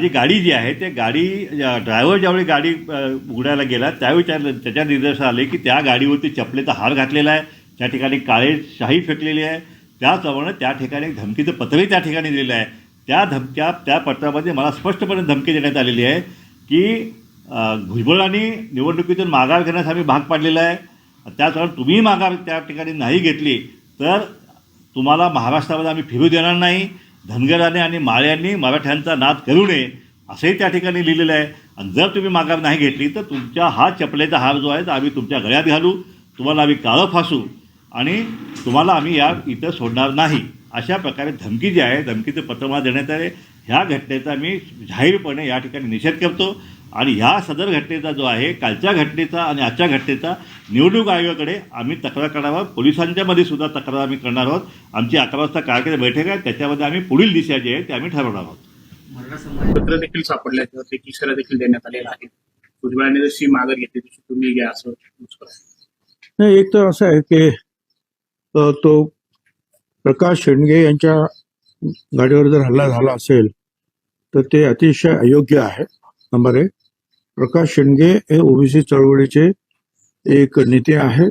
जी गाडी जी आहे ते गाडी ड्रायव्हर ज्यावेळी गाडी उघडायला गेला त्यावेळी त्या त्याच्या निदर्शन आले की त्या गाडीवरती चपलेचा हार घातलेला आहे. त्या ठिकाणी काळे शाही फेकलेली आहे. त्याचप्रमाणे त्या ठिकाणी एक धमकीचं पत्रही त्या ठिकाणी दिलेलं आहे. त्या धमक्या त्या पत्रामध्ये मला स्पष्टपणे धमकी देण्यात आलेली आहे की भुजबळांनी निवडणुकीतून माघार घेण्यास आम्ही भाग पाडलेला आहे. त्याचप्रमाणे तुम्ही माघार त्या ठिकाणी नाही घेतली तर तुम्हाला महाराष्ट्रामध्ये आम्ही फिरू देणार नाही. धनगराने आणि माळ्यांनी मराठ्यांचा नाद करू नये असंही त्या ठिकाणी लिहिलेलं आहे. आणि जर तुम्ही माघार नाही घेतली तर तुमच्या हा चपलेचा हार जो आहे तो आम्ही तुमच्या गळ्यात घालू तुम्हाला आम्ही काळं फासू आणि तुम्हाला आम्ही या इथं सोडणार नाही. अशा प्रकारे धमकी जी आहे धमकीचं पत्र मला देण्यात आले. ह्या घटनेचा मी जाहीरपणे या ठिकाणी निषेध करतो. आणि ह्या सदर घटनेचा जो आहे कालच्या घटनेचा आणि आजच्या घटनेचा निवडणूक आयोगाकडे आम्ही तक्रार करणार आहोत. पोलिसांच्यामध्ये सुद्धा तक्रार आम्ही करणार आहोत. आमची अकरा वाजता कार्यक्रम बैठक आहे. त्याच्यामध्ये आम्ही पुढील दिशा जी आहे ते आम्ही ठरवणार आहोत. मराठा पत्र देखील सापडले ते किशोरा देखील देण्यात आलेला आहे. भुजबळांनी जशी माघार घेतली तशी तुम्ही घ्या असं नाही एक तर असं आहे की तो प्रकाश शेंडगे यांच्या गाडीवर जर हल्ला झाला असेल तर ते अतिशय अयोग्य आहे नंबर एक. प्रकाश शेंडगे हे ओबीसी चळवळीचे एक नेते आहेत.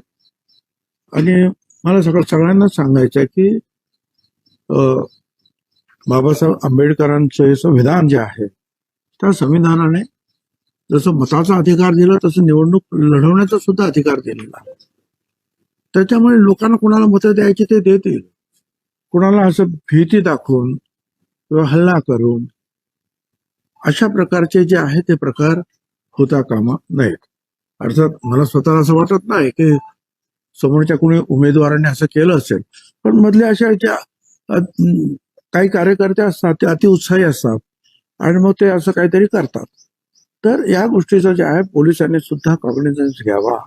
आणि मला सगळं सगळ्यांनाच सांगायचं आहे की बाबासाहेब आंबेडकरांचं हे संविधान जे आहे त्या संविधानाने जसं मताचा अधिकार दिला तसं निवडणूक लढवण्याचा सुद्धा अधिकार दिलेला आहे. त्याच्यामुळे लोकांना कोणाला मतं द्यायची ते देतील. कोणाला असं भीती दाखवून किंवा हल्ला करून अशा प्रकारचे जे आहे ते प्रकार होता कामा नाहीत अर्थात मला स्वतःला असं वाटत नाही की समोरच्या कोणी उमेदवाराने असं केलं असेल. पण मधल्या अशा ज्या काही कार्यकर्ते असतात ते अतिउत्साही असतात आणि मग ते असं काहीतरी करतात. तर या गोष्टीचा जे आहे पोलिसांनी सुद्धा कॉग्निझन्स घ्यावा.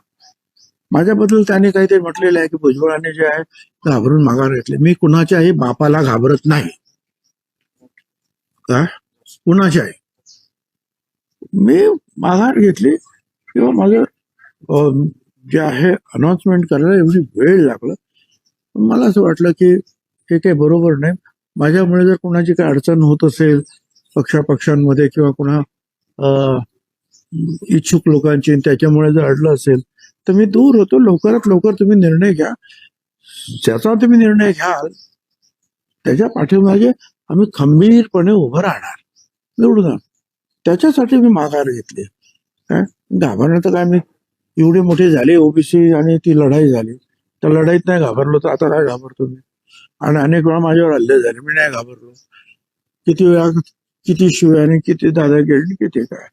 माझ्याबद्दल त्यांनी काहीतरी म्हटलेलं आहे की भुजबळाने जे आहे घाबरून माघार घेतले. मी कुणाच्याही बापाला घाबरत नाही. का? कुणाच्याही. मी माघार घेतली किंवा माझं जे आहे अनाउन्समेंट करायला एवढी वेळ लागला. मला असं वाटलं की हे काही बरोबर नाही. माझ्यामुळे जर कोणाची काही अडचण होत असेल पक्षापक्षांमध्ये किंवा कोणा इच्छुक लोकांची त्याच्यामुळे जर अडलं असेल तर मी दूर होतो. लवकरात लवकर तुम्ही निर्णय घ्या. ज्याचा तुम्ही निर्णय घ्याल त्याच्या पाठीमागे आम्ही खंबीरपणे उभं राहणार. निवडून त्याच्यासाठी मी माघार घेतली. काय तर काय? मी एवढे मोठे झाले ओबीसी आणि ती लढाई झाली. तर लढाईत नाही घाबरलो तर आता काय घाबरतो मी. आणि अनेक वेळा माझ्यावर हल्ले झाले. मी नाही घाबरलो. किती वेळा किती शिव्याने आणि किती गेली किती काय.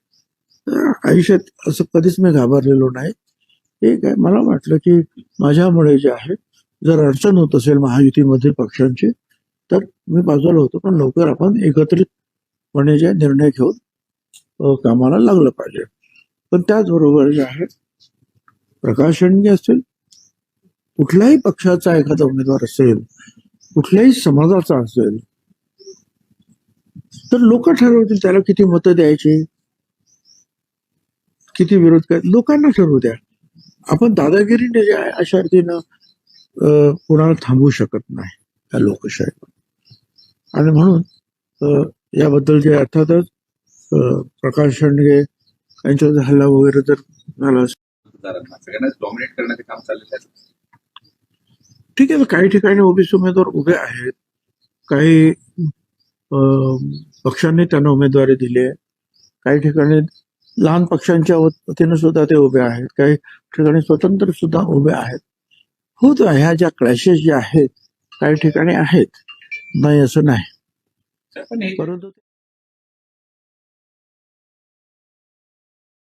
आयुष्यात असं कधीच मी घाबरलेलो नाही. ठीक आहे. मला वाटलं की माझ्यामुळे जे आहे जर अडचण होत असेल महायुतीमध्ये पक्षांची तर मी बाजूला होतो. पण लवकर आपण एकत्रितपणे जे निर्णय घेऊन कामाला लागलं पाहिजे. पण त्याचबरोबर जे आहे प्रकाश असेल कुठल्याही पक्षाचा एखादा उमेदवार असेल कुठल्याही समाजाचा असेल तर लोक ठरवतील त्याला किती मतं द्यायची किती विरोध काय लोकांना ठरवू द्या. आपण दादागिरीने जे आहे अशा अर्थीनं अं, कुणाला थांबवू शकत नाही या लोकशाही आणि म्हणून याबद्दल जे अर्थातच प्रकाश शेंडगे यांच्यावर हल्ला वगैरे जर झाला असेल, मतदारांना सगळ्यांनाच डॉमिनेट करण्याचे काम चाललेलं आहे. ठीक आहे काही ठिकाणी ओबीसी उमेदवार उभे आहेत. काही पक्षांनी त्यांना उमेदवारी दिली आहे. काही ठिकाणी लहान पक्षांच्या वतीनं सुद्धा ते उभे आहेत. काही ठिकाणी स्वतंत्र सुद्धा उभे आहेत. होत ह्या ज्या क्लॅशेस ज्या आहेत काही ठिकाणी आहेत. नाही असं नाही. परंतु